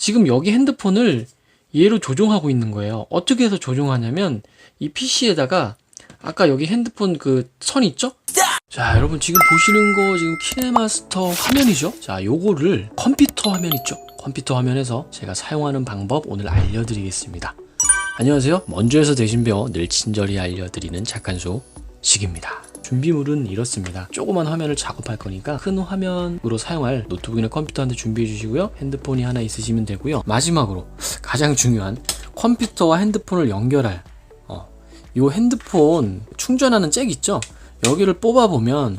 지금 여기 핸드폰을 얘로 조종하고 있는 거예요. 어떻게 해서 조종하냐면 이 PC에다가 아까 여기 핸드폰 그 선 있죠? 자, 여러분 지금 보시는 거 지금 키네마스터 화면이죠? 자, 요거를 컴퓨터 화면 있죠? 컴퓨터 화면에서 제가 사용하는 방법 오늘 알려드리겠습니다. 안녕하세요. 먼저에서 대신 배워 늘 친절히 알려드리는 착한 소 식입니다. 준비물은 이렇습니다. 조그만 화면을 작업할 거니까 큰 화면으로 사용할 노트북이나 컴퓨터 한 대 준비해 주시고요. 핸드폰이 하나 있으시면 되고요. 마지막으로 가장 중요한 컴퓨터와 핸드폰을 연결할 어, 요 핸드폰 충전하는 잭 있죠? 여기를 뽑아 보면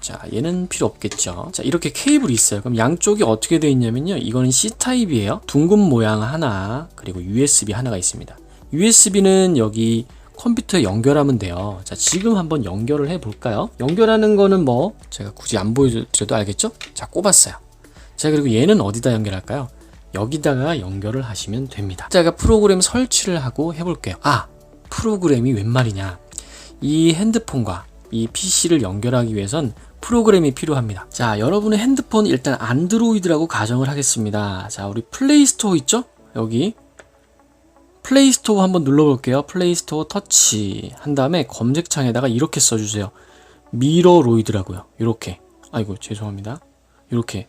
자, 얘는 필요 없겠죠. 자, 이렇게 케이블이 있어요. 그럼 양쪽이 어떻게 되어 있냐면요. 이거는 C타입이에요. 둥근 모양 하나, 그리고 USB 하나가 있습니다. USB는 여기 컴퓨터에 연결하면 돼요. 자, 지금 한번 연결을 해 볼까요? 연결하는 거는 뭐, 제가 굳이 안 보여드려도 알겠죠? 자, 꼽았어요. 자, 그리고 얘는 어디다 연결할까요? 여기다가 연결을 하시면 됩니다. 제가 프로그램 설치를 하고 해볼게요. 아, 프로그램이 웬 말이냐. 이 핸드폰과 이 PC를 연결하기 위해선 프로그램이 필요합니다. 자, 여러분의 핸드폰 일단 안드로이드라고 가정을 하겠습니다. 자, 우리 플레이스토어 있죠? 여기 플레이스토어 한번 눌러볼게요. 플레이스토어 터치 한 다음에 검색창에다가 이렇게 써주세요. 미러로이드라고요. 이렇게. 아이고 죄송합니다. 이렇게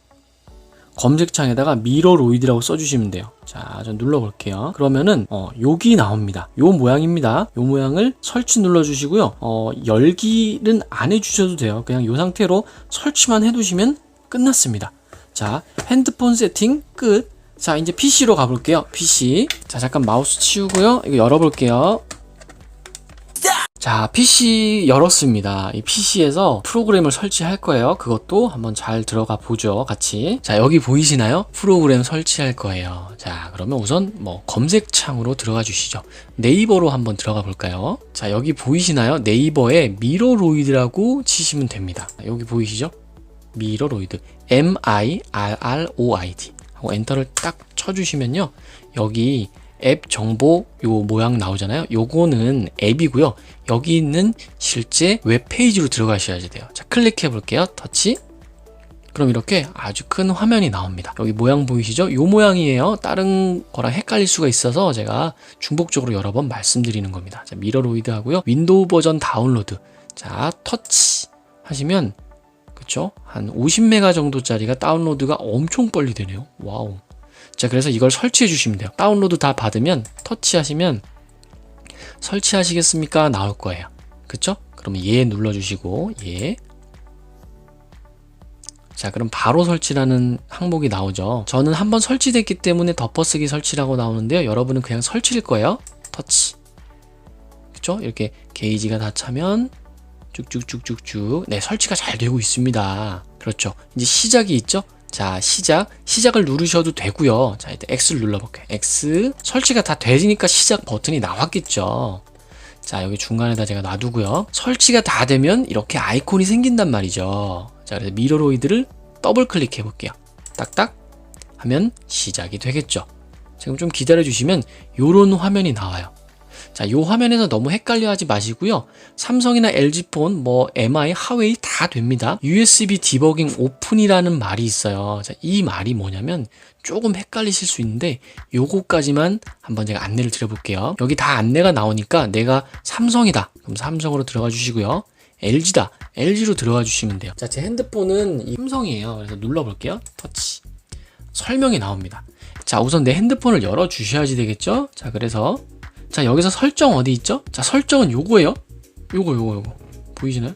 검색창에다가 미러로이드라고 써주시면 돼요. 자, 전 눌러볼게요. 그러면은 어, 여기 나옵니다. 요 모양입니다. 요 모양을 설치 눌러주시고요. 어, 열기는 안 해주셔도 돼요. 그냥 요 상태로 설치만 해두시면 끝났습니다. 자, 핸드폰 세팅 끝. 자, 이제 PC로 가볼게요. PC. 자, 잠깐 마우스 치우고요. 이거 열어볼게요. 자, PC 열었습니다. 이 PC에서 프로그램을 설치할 거예요. 그것도 한번 잘 들어가 보죠. 같이. 자, 여기 보이시나요? 프로그램 설치할 거예요. 자, 그러면 우선 뭐 검색창으로 들어가 주시죠. 네이버로 한번 들어가 볼까요? 자, 여기 보이시나요? 네이버에 미러로이드라고 치시면 됩니다. 여기 보이시죠? 미러로이드. M-I-R-R-O-I-D. 하고 엔터를 딱 쳐주시면요. 여기 앱 정보 요 모양 나오잖아요. 요거는 앱이고요. 여기 있는 실제 웹페이지로 들어가셔야 돼요. 자, 클릭해 볼게요. 터치. 그럼 이렇게 아주 큰 화면이 나옵니다. 여기 모양 보이시죠? 요 모양이에요. 다른 거랑 헷갈릴 수가 있어서 제가 중복적으로 여러 번 말씀드리는 겁니다. 자, 미러로이드 하고요. 윈도우 버전 다운로드. 자, 터치 하시면 그쵸? 한 50메가 정도짜리가 다운로드가 엄청 빨리 되네요. 와우. 자, 그래서 이걸 설치해 주시면 돼요. 다운로드 다 받으면 터치하시면 설치하시겠습니까? 나올 거예요. 그쵸? 그러면 예 눌러주시고 예. 자, 그럼 바로 설치라는 항목이 나오죠. 저는 한번 설치됐기 때문에 덮어쓰기 설치라고 나오는데요. 여러분은 그냥 설치일 거예요. 터치. 그쵸? 이렇게 게이지가 다 차면 쭉쭉쭉쭉쭉. 네, 설치가 잘 되고 있습니다. 그렇죠. 이제 시작이 있죠? 자, 시작. 시작을 누르셔도 되고요. 자, 일단 X를 눌러볼게요. X. 설치가 다 되니까 시작 버튼이 나왔겠죠. 자, 여기 중간에다 제가 놔두고요. 설치가 다 되면 이렇게 아이콘이 생긴단 말이죠. 자, 그래서 미러로이드를 더블 클릭해 볼게요. 딱딱 하면 시작이 되겠죠. 지금 좀 기다려 주시면 요런 화면이 나와요. 자, 요 화면에서 너무 헷갈려 하지 마시고요. 삼성이나 LG폰, 뭐 MI, 하웨이 다 됩니다. USB 디버깅 오픈이라는 말이 있어요. 자, 이 말이 뭐냐면 조금 헷갈리실 수 있는데 요거까지만 한번 제가 안내를 드려볼게요. 여기 다 안내가 나오니까 내가 삼성이다. 그럼 삼성으로 들어가 주시고요. LG다. LG로 들어가 주시면 돼요. 자, 제 핸드폰은 이 삼성이에요. 그래서 눌러볼게요. 터치. 설명이 나옵니다. 자, 우선 내 핸드폰을 열어 주셔야지 되겠죠? 자, 그래서 자 여기서 설정 어디 있죠? 자 설정은 요거예요. 요거 요거 요거. 보이시나요?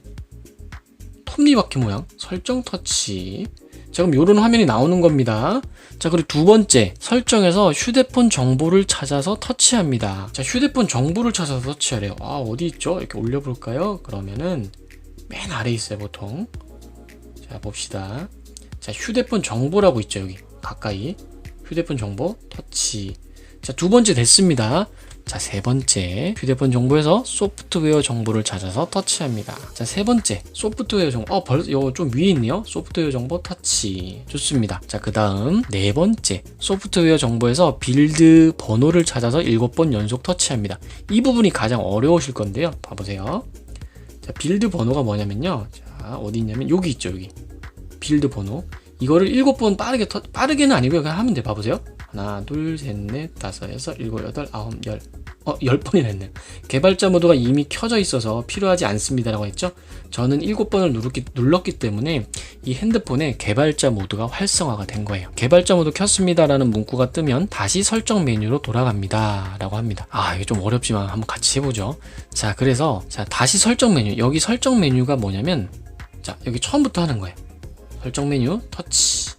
톱니바퀴 모양. 설정 터치. 자 그럼 요런 화면이 나오는 겁니다. 자 그리고 두 번째. 설정에서 휴대폰 정보를 찾아서 터치합니다. 자 휴대폰 정보를 찾아서 터치하래요. 아 어디 있죠? 이렇게 올려볼까요? 그러면은 맨 아래 있어요 보통. 자 봅시다. 자 휴대폰 정보라고 있죠 여기. 가까이. 휴대폰 정보 터치. 자 두 번째 됐습니다 자, 세 번째. 휴대폰 정보에서 소프트웨어 정보를 찾아서 터치합니다. 자, 세 번째. 소프트웨어 정보. 어, 벌써, 이거 좀 위에 있네요. 소프트웨어 정보 터치. 좋습니다. 자, 그 다음. 네 번째. 소프트웨어 정보에서 빌드 번호를 찾아서 일곱 번 연속 터치합니다. 이 부분이 가장 어려우실 건데요. 봐보세요. 자, 빌드 번호가 뭐냐면요. 자, 어디 있냐면 여기 있죠, 여기. 빌드 번호. 이거를 일곱 번 빠르게 터, 빠르게는 아니고요. 그냥 하면 돼. 봐보세요. 하나, 둘, 셋, 넷, 다섯, 여섯, 일곱, 여덟, 아홉, 열. 어, 열 번이나 했네요. 개발자 모드가 이미 켜져 있어서 필요하지 않습니다라고 했죠? 저는 일곱 번을 누르기, 눌렀기 때문에 이 핸드폰에 개발자 모드가 활성화가 된 거예요. 개발자 모드 켰습니다라는 문구가 뜨면 다시 설정 메뉴로 돌아갑니다. 라고 합니다. 아, 이게 좀 어렵지만 한번 같이 해보죠. 자, 그래서, 자, 다시 설정 메뉴. 여기 설정 메뉴가 뭐냐면, 자, 여기 처음부터 하는 거예요. 설정 메뉴, 터치.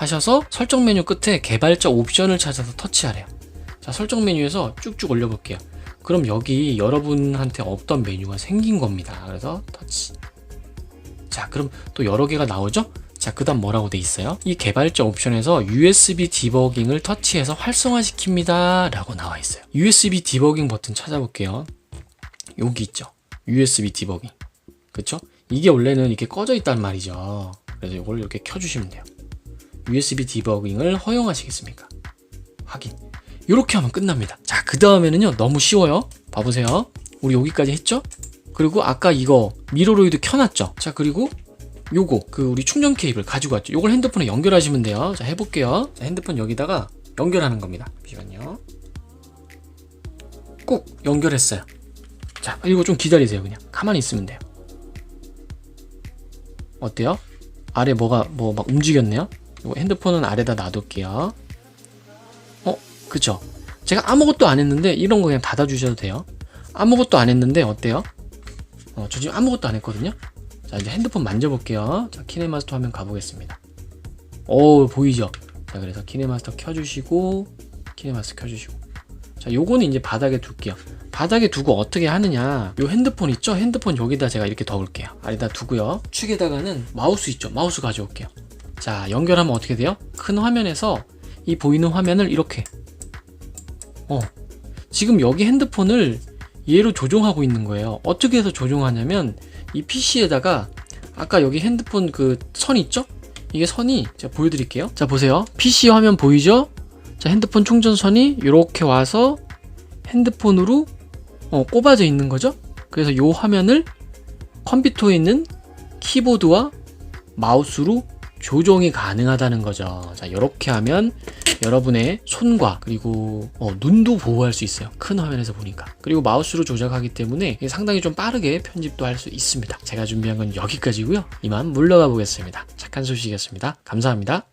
하셔서 설정 메뉴 끝에 개발자 옵션을 찾아서 터치하래요. 자, 설정 메뉴에서 쭉쭉 올려볼게요. 그럼 여기 여러분한테 없던 메뉴가 생긴 겁니다. 그래서 터치. 자, 그럼 또 여러 개가 나오죠? 자, 그 다음 뭐라고 돼 있어요? 이 개발자 옵션에서 USB 디버깅을 터치해서 활성화시킵니다. 라고 나와 있어요. USB 디버깅 버튼 찾아볼게요. 여기 있죠? USB 디버깅. 그쵸? 이게 원래는 이렇게 꺼져 있단 말이죠. 그래서 이걸 이렇게 켜주시면 돼요. USB 디버깅을 허용하시겠습니까? 확인. 이렇게 하면 끝납니다. 자, 그 다음에는요, 너무 쉬워요. 봐보세요. 우리 여기까지 했죠? 그리고 아까 이거 미러로이드 켜놨죠? 자, 그리고 요거, 그 우리 충전 케이블 가지고 왔죠? 요걸 핸드폰에 연결하시면 돼요. 자, 해볼게요. 자, 핸드폰 여기다가 연결하는 겁니다. 잠시만요. 꼭 연결했어요. 자, 이거 좀 기다리세요, 그냥. 가만히 있으면 돼요. 어때요? 아래 뭐가, 뭐 막 움직였네요? 이거 핸드폰은 아래다 놔둘게요. 어, 그쵸? 제가 아무것도 안 했는데 이런 거 그냥 닫아주셔도 돼요. 아무것도 안 했는데 어때요? 어, 저 지금 아무것도 안 했거든요? 자, 이제 핸드폰 만져볼게요. 자, 키네마스터 화면 가보겠습니다. 오, 보이죠? 자, 그래서 키네마스터 켜주시고, 키네마스터 켜주시고. 자, 요거는 이제 바닥에 둘게요. 바닥에 두고 어떻게 하느냐. 요 핸드폰 있죠? 핸드폰 여기다 제가 이렇게 넣을게요. 아래다 두고요. 축에다가는 마우스 있죠? 마우스 가져올게요. 자, 연결하면 어떻게 돼요? 큰 화면에서 이 보이는 화면을 이렇게. 어. 지금 여기 핸드폰을 얘로 조종하고 있는 거예요. 어떻게 해서 조종하냐면 이 PC에다가 아까 여기 핸드폰 그 선 있죠? 이게 선이 제가 보여드릴게요. 자, 보세요. PC 화면 보이죠? 자, 핸드폰 충전선이 이렇게 와서 핸드폰으로 어, 꼽아져 있는 거죠? 그래서 이 화면을 컴퓨터에 있는 키보드와 마우스로 조정이 가능하다는 거죠. 자, 이렇게 하면 여러분의 손과 그리고 어, 눈도 보호할 수 있어요. 큰 화면에서 보니까. 그리고 마우스로 조작하기 때문에 상당히 좀 빠르게 편집도 할 수 있습니다. 제가 준비한 건 여기까지고요. 이만 물러가 보겠습니다. 착한 소식이었습니다. 감사합니다.